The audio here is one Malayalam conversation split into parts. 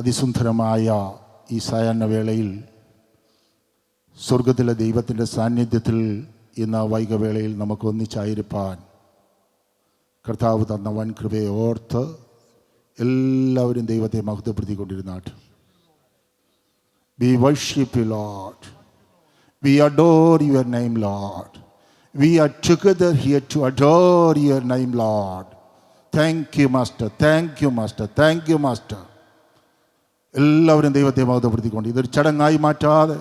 അതിസുന്ദരമായ ഈ സായാഹ്ന വേളയിൽ സ്വർഗത്തിലെ ദൈവത്തിന്റെ സാന്നിധ്യത്തിൽ ഇന്ന് വൈകവേളയിൽ നമുക്ക് ഒന്നിച്ചായിരിപ്പാൻ കർത്താവ് തന്ന വൻ കൃപയെ ഓർത്ത് എല്ലാവരും ദൈവത്തെ മഹത്വപ്പെടുത്തിക്കൊണ്ടിരുന്നാട്ട്. We worship Lord we adore your name Lord we are together here to adore your name Lord thank you master thank you master thank you master എല്ലാവരും ദൈവത്തെ മഹത്വപ്പെടുത്തിക്കൊണ്ട് ഇതൊരു ചടങ്ങായി മാറ്റാതെ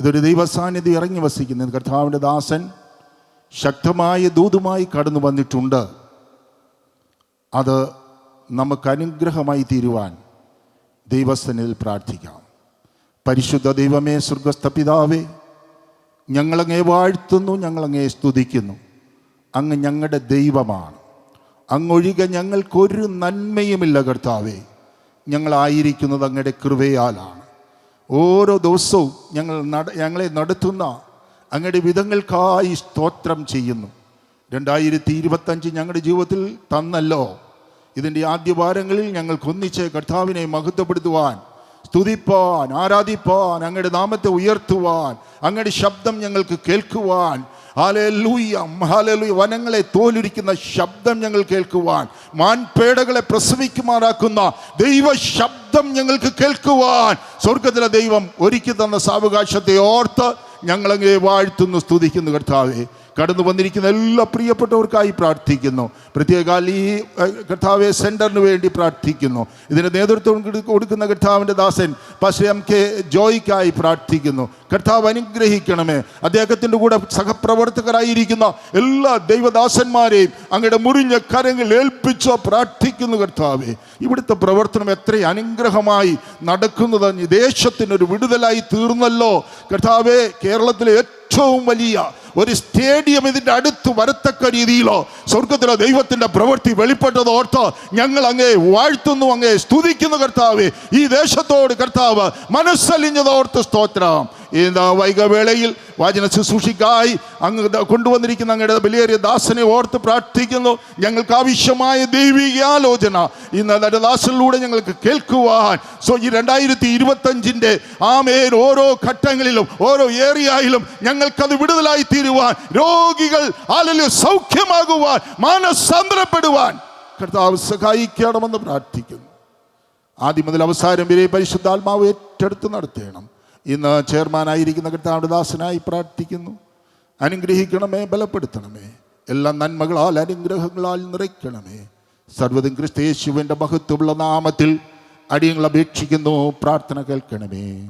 ഇതൊരു ദൈവസാന്നിധ്യം ഇറങ്ങി വസിക്കുന്ന കർത്താവിന്റെ ദാസൻ ശക്തമായ ദൂതുമായി കടന്നു വന്നിട്ടുണ്ട്. അത് നമുക്ക് അനുഗ്രഹമായി തീരുവാൻ ദൈവസ്ഥനിൽ പ്രാർത്ഥിക്കാം. പരിശുദ്ധ ദൈവമേ സ്വർഗസ്ഥ പിതാവേ ഞങ്ങളങ്ങേ വാഴ്ത്തുന്നു ഞങ്ങളങ്ങേ സ്തുതിക്കുന്നു. അങ്ങ് ഞങ്ങളുടെ ദൈവമാണ്. അങ്ങൊഴികെ ഞങ്ങൾക്കൊരു നന്മയുമില്ല കർത്താവേ. ഞങ്ങളായിരിക്കുന്നത് അങ്ങയുടെ കൃപയാലാണ്. ഓരോ ദിവസവും ഞങ്ങൾ നട ഞങ്ങളെ നടത്തുന്ന അങ്ങയുടെ വിധങ്ങൾക്കായി സ്തോത്രം ചെയ്യുന്നു. രണ്ടായിരത്തി ഇരുപത്തഞ്ച് ഞങ്ങളുടെ ജീവിതത്തിൽ തന്നല്ലോ. ഇതിന്റെ ആദ്യ വാരങ്ങളിൽ ഞങ്ങൾക്കൊന്നിച്ച് കർത്താവിനെ മഹത്വപ്പെടുത്തുവാൻ സ്തുതിപ്പാൻ ആരാധിപ്പാൻ അങ്ങയുടെ നാമത്തെ ഉയർത്തുവാൻ അങ്ങയുടെ ശബ്ദം ഞങ്ങൾക്ക് കേൾക്കുവാൻ ഹാലൂയ ഹാലൂയ വനങ്ങളെ തോലിരിക്കുന്ന ശബ്ദം ഞങ്ങൾ കേൾക്കുവാൻ മാൻപേടകളെ പ്രസവിക്കുമാറാക്കുന്ന ദൈവ ശബ്ദം ഞങ്ങൾക്ക് കേൾക്കുവാൻ. സ്വർഗത്തിലെ ദൈവം ഒരുക്കി തന്ന സാവകാശത്തെ ഓർത്ത് ഞങ്ങളങ്ങേ വാഴ്ത്തുന്നു സ്തുതിക്കുന്നു കർത്താവെ. കടന്നു വന്നിരിക്കുന്ന എല്ലാ പ്രിയപ്പെട്ടവർക്കായി പ്രാർത്ഥിക്കുന്നു. പ്രത്യേക ഈ കർത്താവെ സെന്ററിന് വേണ്ടി പ്രാർത്ഥിക്കുന്നു. ഇതിന്റെ നേതൃത്വം കൊടുക്കുന്ന കർത്താവിന്റെ ദാസൻ പക്ഷേ എം കെ ജോയിക്കായി പ്രാർത്ഥിക്കുന്നു. കർത്താവ് അനുഗ്രഹിക്കണമേ. അദ്ദേഹത്തിന്റെ കൂടെ സഹപ്രവർത്തകരായിരിക്കുന്ന എല്ലാ ദൈവദാസന്മാരെയും അങ്ങയുടെ മുറിഞ്ഞ കരങ്ങൾ ഏൽപ്പിച്ചോ പ്രാർത്ഥിക്കുന്നു കർത്താവെ. ഇവിടുത്തെ പ്രവർത്തനം എത്ര അനുഗ്രഹമായി നടക്കുന്നത്. ദേശത്തിനൊരു വിടുതലായി തീർന്നല്ലോ. കർത്താവെ കേരളത്തിലെ ഏറ്റവും വലിയ ഒരു സ്റ്റേഡിയം ഇതിന്റെ അടുത്ത് വരത്തക്ക രീതിയിലോ സ്വർഗത്തിലെ ദൈവത്തിന്റെ പ്രവൃത്തി വെളിപ്പെട്ടത് ഓർത്ത് ഞങ്ങൾ അങ്ങേ വാഴ്ത്തുന്നു അങ്ങേ സ്തുതിക്കുന്നു കർത്താവ്. ഈ ദേശത്തോട് കർത്താവ് മനസ്സലിഞ്ഞതോർത്ത് സ്തോത്രം. ഈ വൈകവേളയിൽ വാചന ശുശ്രൂഷിക്കായി അങ്ങ് കൊണ്ടുവന്നിരിക്കുന്ന അങ്ങയുടെ ബലിയേറിയ ദാസനെ ഓർത്ത് പ്രാർത്ഥിക്കുന്നു. ഞങ്ങൾക്ക് ആവശ്യമായ ദൈവികാലോചന ഇന്ന് ദാസനിലൂടെ ഞങ്ങൾക്ക് കേൾക്കുവാൻ. സോ ഈ രണ്ടായിരത്തി ഇരുപത്തഞ്ചിന്റെ ആമേൻ ഓരോ ഘട്ടങ്ങളിലും ഓരോ ഏരിയയിലും ഞങ്ങൾക്കത് വിടുതലായി തീരുവാൻ രോഗികൾ ആലല്ലോ സൗഖ്യമാകുവാൻ മാനസാന്തരപ്പെടുവാൻ കർത്താവ് സഹായിക്കണമെന്ന് പ്രാർത്ഥിക്കുന്നു. ആദ്യം മുതൽ അവസാനം വരെ പരിശുദ്ധാത്മാവ് ഏറ്റെടുത്ത് നടത്തണം. ഇന്ന് ചെയർമാനായിരിക്കുന്ന കർത്താവിന്റെ പ്രാർത്ഥിക്കുന്നു. അനുഗ്രഹിക്കണമേ ബലപ്പെടുത്തണമേ. എല്ലാ നന്മകളാൽ അനുഗ്രഹങ്ങളാൽ നിറയ്ക്കണമേ. സർവതും ക്രിസ്തേശുവിന്റെ മഹത്വമുള്ള നാമത്തിൽ അടിയങ്ങൾ അപേക്ഷിക്കുന്നു പ്രാർത്ഥന കേൾക്കണമേ.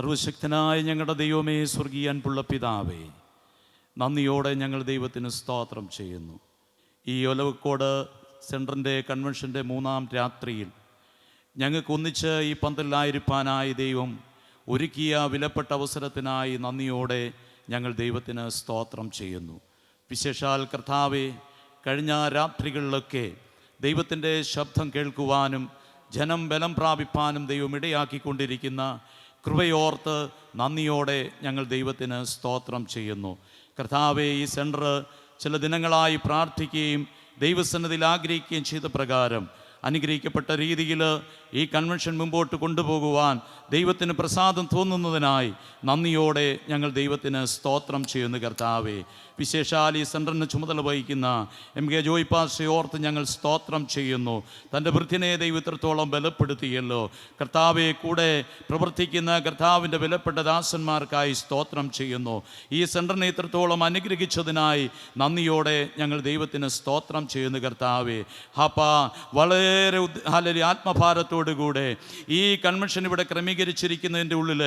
സർവശക്തനായ ഞങ്ങളുടെ ദൈവമേ സ്വർഗീയ പുള്ള പിതാവേ നന്ദിയോടെ ഞങ്ങൾ ദൈവത്തിന് സ്തോത്രം ചെയ്യുന്നു. ഈ ഒലവക്കോട് സെന്ററിന്റെ കൺവെൻഷന്റെ മൂന്നാം രാത്രിയിൽ ഞങ്ങൾക്ക് ഒന്നിച്ച് ഈ പന്തലിലായിരിക്കാനായി ദൈവം ഒരുക്കിയ വിലപ്പെട്ട അവസരത്തിനായി നന്ദിയോടെ ഞങ്ങൾ ദൈവത്തിന് സ്തോത്രം ചെയ്യുന്നു. വിശേഷാൽ കർത്താവെ കഴിഞ്ഞ രാത്രികളിലൊക്കെ ദൈവത്തിന്റെ ശബ്ദം കേൾക്കുവാനും ജനം ബലം പ്രാപിപ്പാനും ദൈവം ഇടയാക്കിക്കൊണ്ടിരിക്കുന്ന കൃപയോർത്ത് നന്ദിയോടെ ഞങ്ങൾ ദൈവത്തിന് സ്തോത്രം ചെയ്യുന്നു. കർത്താവെ ഈ സെന്റർ ചില ദിനങ്ങളായി പ്രാർത്ഥിക്കുകയും ദൈവസന്നതിൽ ആഗ്രഹിക്കുകയും ചെയ്ത പ്രകാരം അനുഗ്രഹിക്കപ്പെട്ട രീതിയിൽ ഈ കൺവെൻഷൻ മുമ്പോട്ട് കൊണ്ടുപോകുവാൻ ദൈവത്തിന് പ്രസാദം തോന്നുന്നതിനായി നന്ദിയോടെ ഞങ്ങൾ ദൈവത്തിന് സ്തോത്രം ചെയ്യുന്നു കർത്താവേ. വിശേഷാൽ ഈ സെന്ററിന് ചുമതല വഹിക്കുന്ന എം കെ ജോയ് പാസ്റ്ററെ ഓർത്ത് ഞങ്ങൾ സ്തോത്രം ചെയ്യുന്നു. തന്റെ വൃദ്ധിനെ ദൈവത്തിനത്തോളം ബലപ്പെടുത്തിയല്ലോ. കർത്താവെ കൂടെ പ്രവർത്തിക്കുന്ന കർത്താവിന്റെ വിലപ്പെട്ട ദാസന്മാർക്കായി സ്തോത്രം ചെയ്യുന്നു. ഈ സെന്ററിനെ ഇത്രത്തോളം അനുഗ്രഹിച്ചതിനായി നന്ദിയോടെ ഞങ്ങൾ ദൈവത്തിന് സ്തോത്രം ചെയ്യുന്നു കർത്താവെ. ഹാപ്പ വളരെ ഉദ്- ഹലരി ആത്മഭാരത്തോടുകൂടെ ഈ കൺവെൻഷൻ ഇവിടെ ക്രമീകരിച്ചിരിക്കുന്നതിന്റെ ഉള്ളിൽ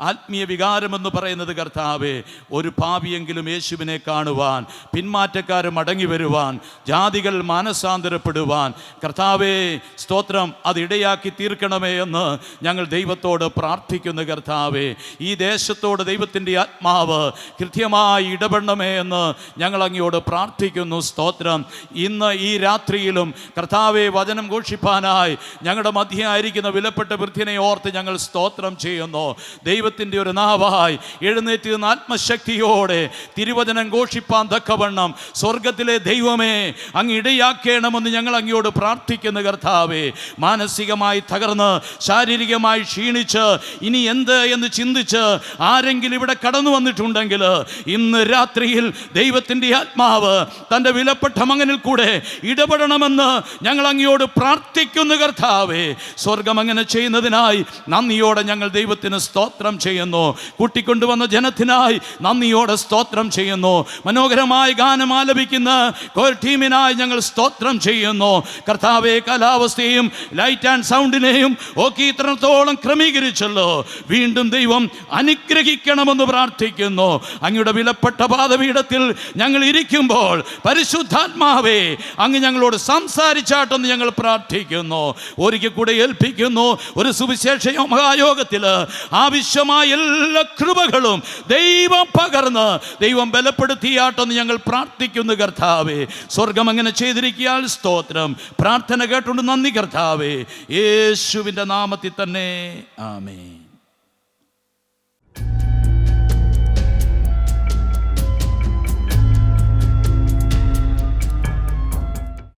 ആത്മീയ വികാരമെന്ന് പറയുന്നത് കർത്താവെ ഒരു പാപിയെങ്കിലും യേശുവിനെ കാണുവാൻ പിന്മാറ്റക്കാർ മടങ്ങി വരുവാൻ ജാതികൾ മാനസാന്തരപ്പെടുവാൻ കർത്താവെ സ്തോത്രം അത് ഇടയാക്കി തീർക്കണമേ എന്ന് ഞങ്ങൾ ദൈവത്തോട് പ്രാർത്ഥിക്കുന്നു കർത്താവെ. ഈ ദേശത്തോട് ദൈവത്തിന്റെ ആത്മാവ് കൃത്യമായി ഇടപെടണമേ എന്ന് ഞങ്ങൾ അങ്ങയോട് പ്രാർത്ഥിക്കുന്നു സ്തോത്രം. ഇന്ന് ഈ രാത്രിയിലും കർത്താവെ വചനം ഘോഷിപ്പാനായി ഞങ്ങളുടെ മധ്യയായിരിക്കുന്ന വിലപ്പെട്ട വൃദ്ധിനെ ഓർത്ത് ഞങ്ങൾ സ്തോത്രം ചെയ്യുന്നു. ദൈവത്തിന്റെ ഒരു നാവായി എഴുന്നേറ്റ് ആത്മശക്തിയോടെ തിരുവചനം ഘോഷിപ്പാൻ തക്കവണ്ണം സ്വർഗത്തിലെ ദൈവമേ അങ്ങ് ഇടയാക്കേണമെന്ന് ഞങ്ങൾ അങ്ങയോട് പ്രാർത്ഥിക്കുന്ന കർത്താവേ. മാനസികമായി തകർന്ന് ശാരീരികമായി ക്ഷീണിച്ച് ഇനി എന്ത് എന്ന് ചിന്തിച്ച് ആരെങ്കിലും ഇവിടെ കടന്നു വന്നിട്ടുണ്ടെങ്കിൽ ഇന്ന് രാത്രിയിൽ ദൈവത്തിന്റെ ആത്മാവ് തന്റെ വിലപ്പെട്ട മകനിൽ കൂടെ ഇടപെടണമെന്ന് ഞങ്ങൾ അങ്ങയോട് പ്രാർത്ഥിക്കുന്നു കർത്താവേ. സ്വർഗം അങ്ങനെ ചെയ്യുന്നതിനായി നന്ദിയോടെ ഞങ്ങൾ ദൈവത്തിന് സ്തോത്രം ചെയ്യുന്നു. കൂട്ടിക്കൊണ്ടുവന്ന ജനത്തിനായി നന്ദിയോടെ സ്തോത്രം ചെയ്യുന്നു. മനോഹരമായ ഗാനം ആലപിക്കുന്ന കോർ ടീമിനായി ഞങ്ങൾ സ്തോത്രം ചെയ്യുന്നു. കർത്താവെ കാലാവസ്ഥയും ലൈറ്റ് ആൻഡ് സൗണ്ടിനെയും ഒക്കെ ഇത്രത്തോളം ക്രമീകരിച്ചല്ലോ. വീണ്ടും ദൈവം അനുഗ്രഹിക്കണമെന്ന് പ്രാർത്ഥിക്കുന്നു. അങ്ങയുടെ വിലപ്പെട്ട പാദപീഠത്തിൽ ഞങ്ങൾ ഇരിക്കുമ്പോൾ പരിശുദ്ധാത്മാവേ അങ്ങ് ഞങ്ങളോട് സംസാരിച്ചാട്ടെന്ന് ഞങ്ങൾ പ്രാർത്ഥിക്കുന്നു ഒരിക്കൽ കൂടെ ഏൽപ്പിക്കുന്നു. ഒരു സുവിശേഷ മഹായോഗത്തിൽ ആവശ്യമായ എല്ലാ കൃപകളും ദൈവം പകർന്ന് ദൈവം ബലപ്പെടുത്തിയാട്ടെന്ന് ഞങ്ങൾ പ്രാർത്ഥിക്കുന്നു കർത്താവേ. സ്വർഗം അങ്ങനെ ചെയ്തിരിക്കിയാൽ സ്തോത്രം. പ്രാർത്ഥന കേട്ടുകൊണ്ട് നന്ദി കർത്താവേ. യേശുവിന്റെ നാമത്തിൽ തന്നെ. ആമേ